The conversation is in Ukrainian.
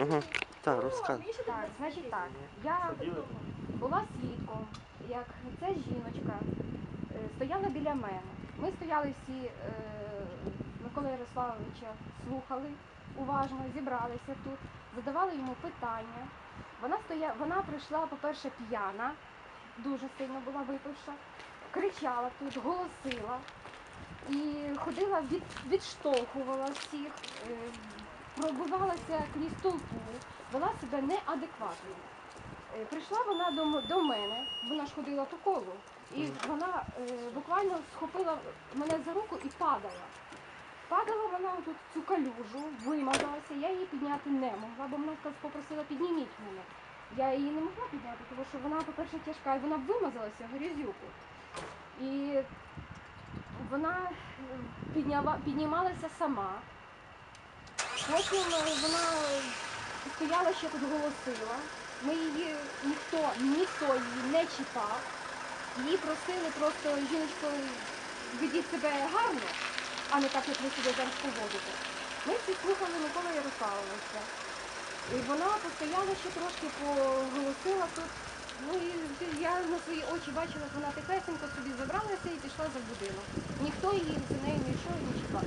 Угу. Так, розказуй. Так, значить так. Я була свідком, як ця жіночка е, стояла біля мене. Ми стояли всі е, Микола Ярославовича, слухали уважно, зібралися тут, задавали йому питання. Вона стоя... вона прийшла, по-перше, п'яна, дуже сильно була випивша, кричала тут, голосила і ходила, від... відштовхувала всіх, е, пробивалася крізь толпу, вела себе неадекватно. Е, Прийшла вона до, до мене, вона ж ходила по колу, і вона е, буквально схопила мене за руку і падала. Падала вона тут цю калюжу, вимазалася, я її підняти не могла, бо вона попросила підніміть мене. Я її не могла підняти, тому що вона, по-перше, тяжка, і вона вимазалася в грязюку. І вона е, піднімалася сама. Потім е, вона стояла ще тут голосила. Ми її ніхто, ніхто її не чіпав. Її просили просто жіночко, ведіть себе гарно, а не так, як ви себе зараз поводите. Ми всі слухали Микола Ярославовича. І вона постояла ще трошки поголосила тут. Ну і я на свої очі бачила, як вона тихесенько собі забралася і пішла за будинок. Ніхто її за нею не йшов і не чіпав.